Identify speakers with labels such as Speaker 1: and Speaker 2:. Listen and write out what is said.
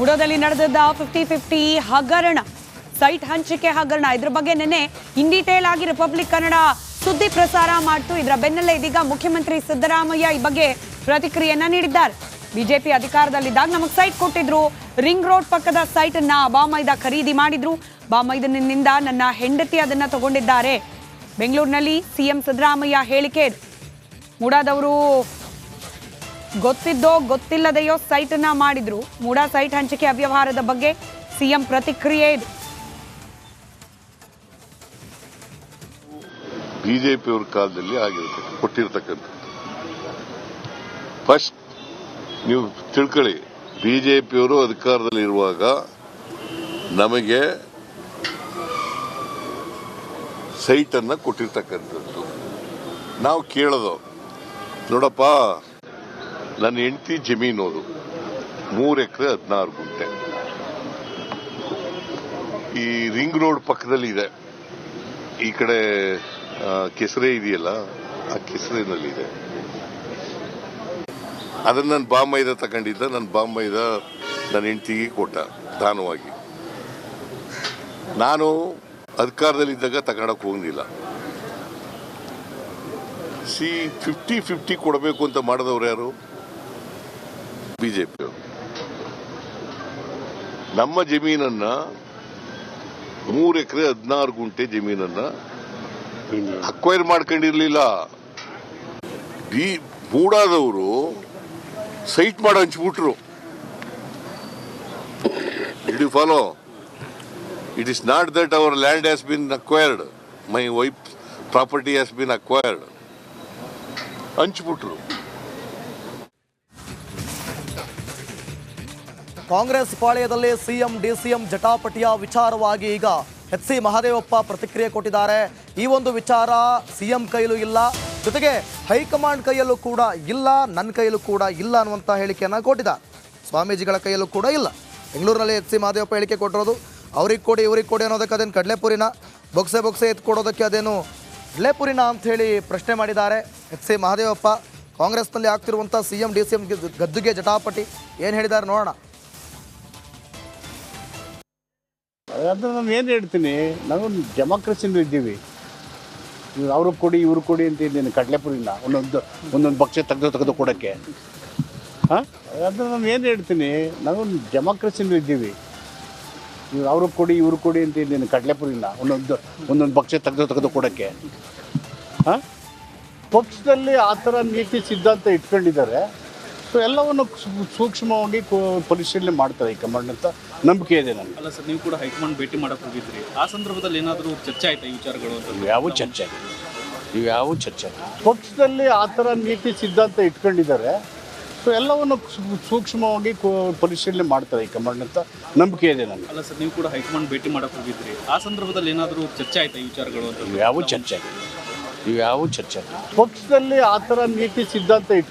Speaker 1: ಮುಡೋದಲ್ಲಿ ನಡೆದಿದ್ದ fifty fifty ಹಗರಣ. Site ಹಂಚಿಕೆ ಹಗರಣ. ಇದ್ರ ಬಗ್ಗೆ ನಿನ್ನೆ ಇನ್ ಡೀಟೇಲ್ ಆಗಿ ರಿಪಬ್ಲಿಕ್ ಕನ್ನಡ ಸುದ್ದಿ ಪ್ರಸಾರ ಮಾಡ್ತು. ಇದರ ಬೆನ್ನಲ್ಲೇ ಇದೀಗ ಮುಖ್ಯಮಂತ್ರಿ ಸಿದ್ದರಾಮಯ್ಯ ಈ ಬಗ್ಗೆ ಪ್ರತಿಕ್ರಿಯೆಯನ್ನ ನೀಡಿದ್ದಾರೆ. ಬಿಜೆಪಿ ಅಧಿಕಾರದಲ್ಲಿದ್ದಾಗ ನಮಗೆ ಸೈಟ್ ಕೊಟ್ಟಿದ್ರು. ರಿಂಗ್ ರೋಡ್ ಪಕ್ಕದ ಸೈಟ್ ಅನ್ನ ಬಾಮೈದ ಖರೀದಿ ಮಾಡಿದ್ರು. ಬಾಮೈದನಿಂದ ನನ್ನ ಹೆಂಡತಿ ಅದನ್ನ ತಗೊಂಡಿದ್ದಾರೆ. ಬೆಂಗಳೂರಿನಲ್ಲಿ ಸಿಎಂ ಸಿದ್ದರಾಮಯ್ಯ ಹೇಳಿಕೆ. ಮೂಡಾದವರು ಗೊತ್ತಿದ್ದೋ ಗೊತ್ತಿಲ್ಲದೆಯೋ ಸೈಟ್ನ ಮಾಡಿದ್ರು. ಮೂಡಾ ಸೈಟ್ ಹಂಚಿಕೆ ಅವ್ಯವಹಾರದ ಬಗ್ಗೆ ಸಿಎಂ ಪ್ರತಿಕ್ರಿಯೆ ಇದೆ.
Speaker 2: ಬಿಜೆಪಿಯವ್ರ ಕಾಲದಲ್ಲಿ ಆಗಿರುತ್ತೆ, ಕೊಟ್ಟಿರ್ತಕ್ಕಂಥದ್ದು. ಫಸ್ಟ್ ನೀವು ತಿಳ್ಕೊಳ್ಳಿ, ಬಿಜೆಪಿಯವರು ಅಧಿಕಾರದಲ್ಲಿ ಇರುವಾಗ ನಮಗೆ ಸೈಟನ್ನು ಕೊಟ್ಟಿರ್ತಕ್ಕಂಥದ್ದು. ನಾವು ಕೇಳೋದು, ನೋಡಪ್ಪ ನನ್ನ ಹೆಂಡತಿ ಜಮೀನು ಅದು ಮೂರು ಎಕರೆ ಹದಿನಾರು ಗುಂಟೆ. ಈ ರಿಂಗ್ ರೋಡ್ ಪಕ್ಕದಲ್ಲಿ ಇದೆ. ಈ ಕಡೆ ಕೆಸರೆ ಇದೆಯಲ್ಲ, ಆ ಕೆಸರಿನಲ್ಲಿದೆ ಅದನ್ನ ನನ್ನ ಬಾಂಬೈದ ತಗೊಂಡಿದ್ದ ನನ್ನ ಬಾಂಬೈದ ನನ್ನ ಹೆಂಡತಿಗೆ ಕೊಟ್ಟ, ದಾನವಾಗಿ. ನಾನು ಅಧಿಕಾರದಲ್ಲಿದ್ದಾಗ ತಗೊಳಕ್ ಹೋಗಿಲ್ಲ. ಸಿ ಫಿಫ್ಟಿ ಫಿಫ್ಟಿ ಕೊಡಬೇಕು ಅಂತ ಮಾಡಿದವ್ರು ಯಾರು? ಬಿಜೆಪಿ ನಮ್ಮ ಜಮೀನನ್ನ ಮೂರು ಎಕರೆ ಹದಿನಾರು ಗುಂಟೆ ಜಮೀನನ್ನ ಅಕ್ವೈರ್ ಮಾಡ್ಕೊಂಡಿರ್ಲಿಲ್ಲ. ಮೂಡಾದವರು ಸೈಟ್ ಮಾಡಿ ಹಂಚ್ಬಿಟ್ರು. It you follow it is not that our land has been acquired my wife property has been acquired ಹಂಚ್ಬಿಟ್ರು.
Speaker 3: Congress ಪಾಳ್ಯದಲ್ಲಿ ಸಿಎಂ, ಡಿಸಿಎಂ ಜಟಾಪಟಿಯ ವಿಚಾರವಾಗಿ ಈಗ ಎಚ್ ಸಿ ಮಹದೇವಪ್ಪ ಪ್ರತಿಕ್ರಿಯೆ ಕೊಟ್ಟಿದ್ದಾರೆ. ಈ ಒಂದು ವಿಚಾರ ಸಿಎಂ ಕೈಲೂ ಇಲ್ಲ. ಜೊತೆಗೆ ಹೈಕಮಾಂಡ್ ಕೈಯಲ್ಲೂ ಕೂಡ ಇಲ್ಲ ನನ್ನ ಕೈಯಲ್ಲೂ ಕೂಡ ಇಲ್ಲ ಅನ್ನುವಂಥ ಹೇಳಿಕೆಯನ್ನು ಕೊಟ್ಟಿದ್ದಾರೆ. ಸ್ವಾಮೀಜಿಗಳ ಕೈಯಲ್ಲೂ ಕೂಡ ಇಲ್ಲ. ಬೆಂಗಳೂರಿನಲ್ಲಿ ಎಚ್ ಸಿ ಮಹದೇವಪ್ಪ ಹೇಳಿಕೆ ಕೊಟ್ಟಿರೋದು, ಅವ್ರಿಗೆ ಕೊಡಿ, ಇವ್ರಿಗೆ ಕೊಡಿ ಅನ್ನೋದಕ್ಕೆ ಅದೇನು ಕಡಲೆಪುರಿನ? ಬೊಕ್ಸೆ ಬೊಕ್ಸೆ ಎತ್ತು ಕೊಡೋದಕ್ಕೆ ಅದೇನು ಕಡಲೆಪುರಿನ ಅಂತ ಹೇಳಿ ಪ್ರಶ್ನೆ ಮಾಡಿದ್ದಾರೆ ಎಚ್ ಸಿ ಮಹದೇವಪ್ಪ. ಕಾಂಗ್ರೆಸ್ನಲ್ಲಿ ಆಗ್ತಿರುವಂಥ C M D C M ಗದ್ದುಗೆ ಜಟಾಪಟಿ, ಏನು ಹೇಳಿದ್ದಾರೆ ನೋಡೋಣ.
Speaker 4: ಅದು ನಾನು ಏನು ಹೇಳ್ತೀನಿ, ನಾವು ಡೆಮಾಕ್ರಸಿಂದ ಇದ್ದೀವಿ. ಅವ್ರಿಗೆ ಕೊಡಿ ಇವ್ರಿಗೆ ಕೊಡಿ ಅಂತ ಇದ್ದೀನಿ ಕಡಲೆಪುರಿನ ಒಂದೊಂದು ಒಂದೊಂದು ಪಕ್ಷ ತೆಗೆದು ತೆಗೆದು ಕೊಡೋಕ್ಕೆ. ಹಾಂ? ಅದು ನಾನು ಏನು ಹೇಳ್ತೀನಿ, ನಾವು ಡೆಮಾಕ್ರಸಿಂದ ಇದ್ದೀವಿ. ಅವ್ರಿಗೆ ಕೊಡಿ ಇವ್ರಿಗೆ ಕೊಡಿ ಅಂತ ಇದ್ದೀನಿ ಕಡಲೆಪುರಿನ ಒಂದೊಂದು ಒಂದೊಂದು ಪಕ್ಷ ತೆಗೆದು ತೆಗೆದು ಕೊಡೋಕ್ಕೆ. ಹಾಂ? ಪಕ್ಷದಲ್ಲಿ ಆ ಥರ ನೀತಿ ಸಿದ್ಧಾಂತ ಇಟ್ಕೊಂಡಿದ್ದಾರೆ. ಸೊ ಎಲ್ಲವನ್ನು ಸೂಕ್ಷ್ಮವಾಗಿ ಕೋ- ಪರಿಶೀಲನೆ ಮಾಡ್ತಾರೆ ಈ ಕಮಾಂಡ್ ಅಂತ ನಂಬಿಕೆ ಇದೆ ನನಗೆ.
Speaker 5: ಅಲ್ಲ ಸರ್ ನೀವು ಕೂಡ ಹೈಕಮಾಂಡ್ ಭೇಟಿ ಮಾಡಕ್ಕೆ ಹೋಗಿದ್ರಿ. ಆ ಸಂದರ್ಭದಲ್ಲಿ ಏನಾದರೂ ಚರ್ಚೆ ಆಯ್ತಾ ಈ ವಿಚಾರಗಳು ಅಂತ?
Speaker 4: ಯಾವ ಚರ್ಚೆ ಆಗಿಲ್ಲ. ಇವ್ಯಾವ ಚರ್ಚೆ. ಪಕ್ಷದಲ್ಲಿ ಆ ಥರ ನೀತಿ ಸಿದ್ಧಾಂತ ಇಟ್ಕೊಂಡಿದ್ದಾರೆ. ಸೊ ಎಲ್ಲವನ್ನು ಸೂಕ್ಷ್ಮವಾಗಿ ಕೋ- ಪರಿಶೀಲನೆ ಮಾಡ್ತಾರೆ ಈ ಕಮಾಂಡ್ ಅಂತ ನಂಬಿಕೆ ಇದೆ ನನಗೆ.
Speaker 5: ಅಲ್ಲ ಸರ್ ನೀವು ಕೂಡ ಹೈಕಮಾಂಡ್ ಭೇಟಿ ಮಾಡಕ್ಕೆ ಹೋಗಿದ್ರಿ. ಆ ಸಂದರ್ಭದಲ್ಲಿ ಏನಾದರೂ ಚರ್ಚೆ ಆಯ್ತಾ ಈ ವಿಚಾರಗಳು ಅಂತ?
Speaker 4: ಯಾವ ಚರ್ಚೆ ಆಗಿಲ್ಲ. ಇವ್ಯಾವ ಚರ್ಚೆ. ಪಕ್ಷದಲ್ಲಿ ಆ ಥರ ನೀತಿ ಸಿದ್ಧಾಂತ ಇಟ್